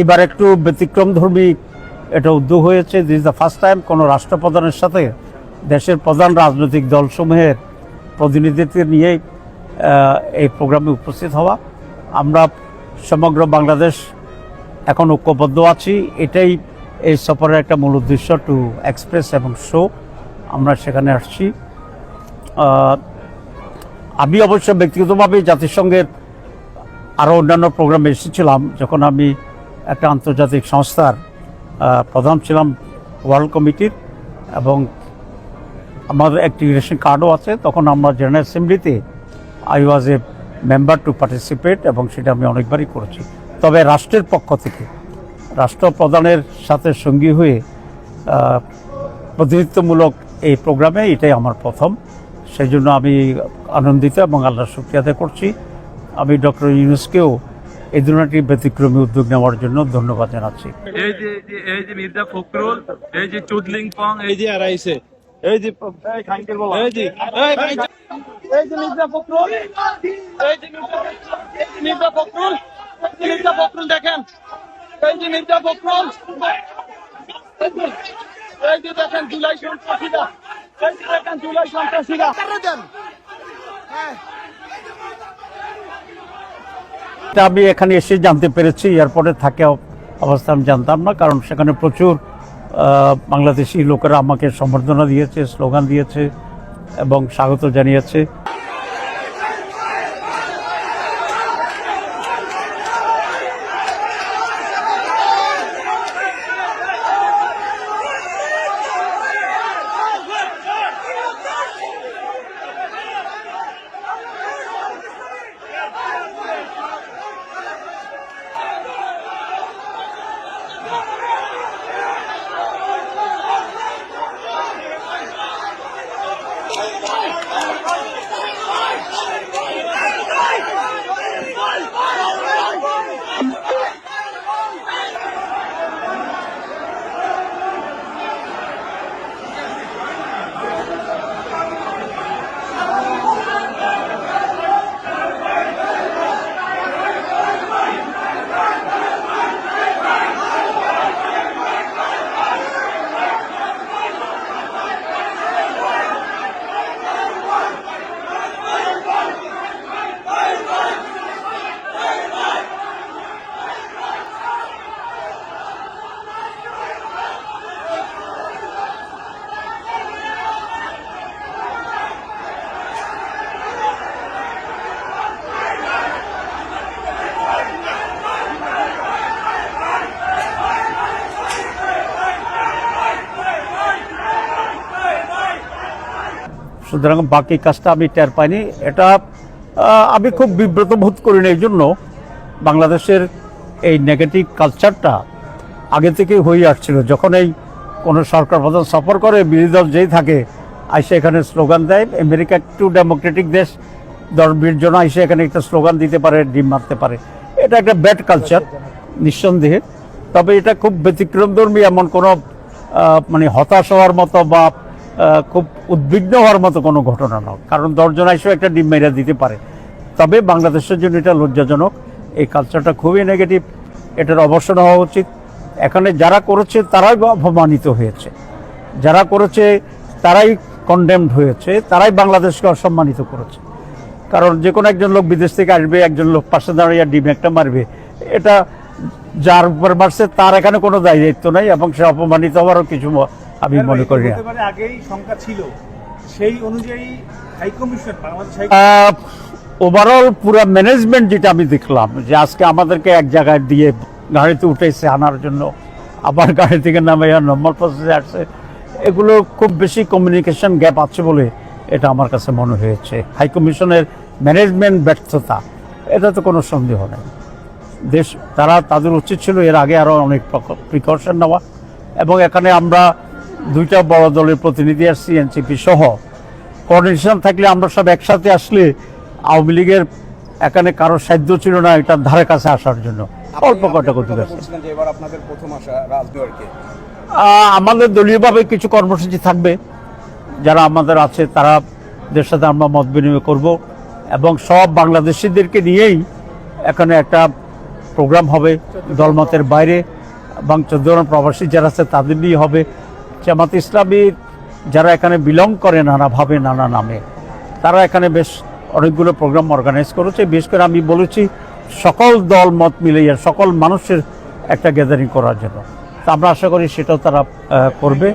এবার একটু ব্যতিক্রম ধর্মী এটা উদ্যোগ হয়েছে দিস দ্য ফার্স্ট টাইম কোনো রাষ্ট্রপ্রধানের সাথে দেশের প্রধান রাজনৈতিক দলসমূহের প্রতিনিধিত্ব নিয়ে এই প্রোগ্রামে উপস্থিত হওয়া। আমরা সমগ্র বাংলাদেশ এখন ঐক্যবদ্ধ আছি। এটাই এই সফরের একটা মূল উদ্দেশ্য টু এক্সপ্রেস এবং শো আমরা সেখানে আসছি। আমি অবশ্য ব্যক্তিগতভাবে জাতিসংঘের আরও অন্যান্য প্রোগ্রামে এসেছিলাম, যখন আমি একটা আন্তর্জাতিক সংস্থার প্রধান ছিলাম ওয়ার্ল্ড কমিটির এবং আমাদের একটি রেশন কার্ডও আছে। তখন আমরা general অ্যাসেম্বলিতে I was a member to participate এবং সেটা আমি অনেকবারই করেছি। তবে রাষ্ট্রের পক্ষ থেকে রাষ্ট্রপ্রধানের সাথে সঙ্গী হয়ে প্রতিনিধিত্বমূলক এই প্রোগ্রামে এটাই আমার প্রথম। সেই জন্য আমি আনন্দিত এবং আল্লাহ শুক্রিয়াতে করছি। আমি ডক্টর ইউনুসকেও এই ধরনের একটি ব্যতিক্রমী উদ্যোগ নেওয়ার জন্য ধন্যবাদ জানাচ্ছি এই যে এই যে- এই মির্জা ফখরুল এই যে চুদলিং পং এই যে আড়াইছে এই যে এই যে এই ভাই এই যে মির্জা ফখরুল এই যে মির্জা ফখরুল এই যে মির্জা ফখরুল দেখেন এই যে মির্জা ফখরুল এই যে দেখেন জুলাই সন্ত্রাসীরা এই যে দেখেন জুলাই সন্ত্রাসীরা এটা আমি এখানে এসে জানতে পেরেছি, এয়ারপোর্টে থাকে অব- অবস্থা আমি জানতাম না, কারণ সেখানে প্রচুর বাংলাদেশি লোকেরা আমাকে সম্বর্ধনা দিয়েছে, স্লোগান দিয়েছে এবং স্বাগত জানিয়েছে। Oh, সুতরাং বাকি কাজটা আমি টের পাইনি। এটা আমি খুব বিব্রত বোধ করি না এই জন্য বাংলাদেশের এই নেগেটিভ কালচারটা আগে থেকেই হয়ে আসছিল। যখন এই কোনো সরকার প্রধান সফর করে, বিরোধী দল যেই থাকে, আইসে এখানে স্লোগান দেয়, আমেরিকা একটু ডেমোক্রেটিক দেশ, দশ বিশ জন আইসে এখানে একটা স্লোগান দিতে পারে, ডিম মারতে পারে। এটা একটা ব্যাড কালচার নিঃসন্দেহে। তবে এটা খুব ব্যতিক্রমধর্মী, এমন কোনো মানে হতাশ হওয়ার মতো বা খুব উদ্বিগ্ন হওয়ার মতো কোনো ঘটনা নয়। কারণ দশজন আইসেও একটা ডিম মেরা দিতে পারে। তবে বাংলাদেশের জন্য এটা লজ্জাজনক। এই কালচারটা খুবই নেগেটিভ এটার অবসান হওয়া উচিত। এখানে যারা করেছে, তারাই অপমানিত হয়েছে। যারা করেছে, তারাই কন্ডেমড হয়েছে। তারাই বাংলাদেশকে অসম্মানিত করেছে। কারণ যে কোনো একজন লোক বিদেশ থেকে আসবে, একজন লোক পাশে দাঁড়িয়ে ডিম একটা মারবে। এটা যার উপর মারছে, তার এখানে কোনো দায় দায়িত্ব নাই এবং সে অপমানিত হওয়ারও কিছু আমি মনে করি না। আগেই শঙ্কা ছিল। সেই অনুযায়ী হাই কমিশন ওভারঅল পুরো ম্যানেজমেন্ট যেটা আমি দেখলাম যে আজকে আমাদেরকে এক জায়গায় দিয়ে গাড়িতে উঠেছে আনার জন্য আবার গাড়ি থেকে নামে নম্বর প্রসেসে আসছে। এগুলো খুব বেশি কমিউনিকেশন গ্যাপ আছে বলে এটা আমার কাছে মনে হয়েছে। হাই কমিশনের ম্যানেজমেন্ট ব্যর্থতা এটা তো কোনো সন্দেহ নেই। দেশ তারা তাদের উচিত ছিল এর আগে আরও অনেক প্রিকশন নেওয়া এবং এখানে আমরা দুইটা বড় দলের প্রতিনিধি আসছি এনসিপি সহ। কোঅর্ডিনেশন থাকলে আমরা সব একসাথে আসলে আওয়ামী লীগের এখানে কারও সাধ্য ছিল না এটার ধারে কাছে আসার জন্য। অল্প কটা আহ, আমাদের দলীয়ভাবে কিছু কর্মসূচি থাকবে। যারা আমাদের আছে তারা দের সাথে আমরা মত বিনিময় করব এবং সব বাংলাদেশিদেরকে নিয়েই এখানে একটা প্রোগ্রাম হবে দলমতের বাইরে এবং চোদ্দ প্রবাসী যারা আছে তাদের নিয়ে হবে জামাত ইসলামী যারা এখানে বিলং করে নানাভাবে, নানা নামে, তারা এখানে বেশ অনেকগুলো প্রোগ্রাম অর্গানাইজ করেছে। বিশেষ করে আমি বলেছি, সকল দল, মত মিলিয়ে, সকল মানুষের একটা গ্যাদারিং করার জন্য। তা আমরা আশা করি সেটাও তারা করবে।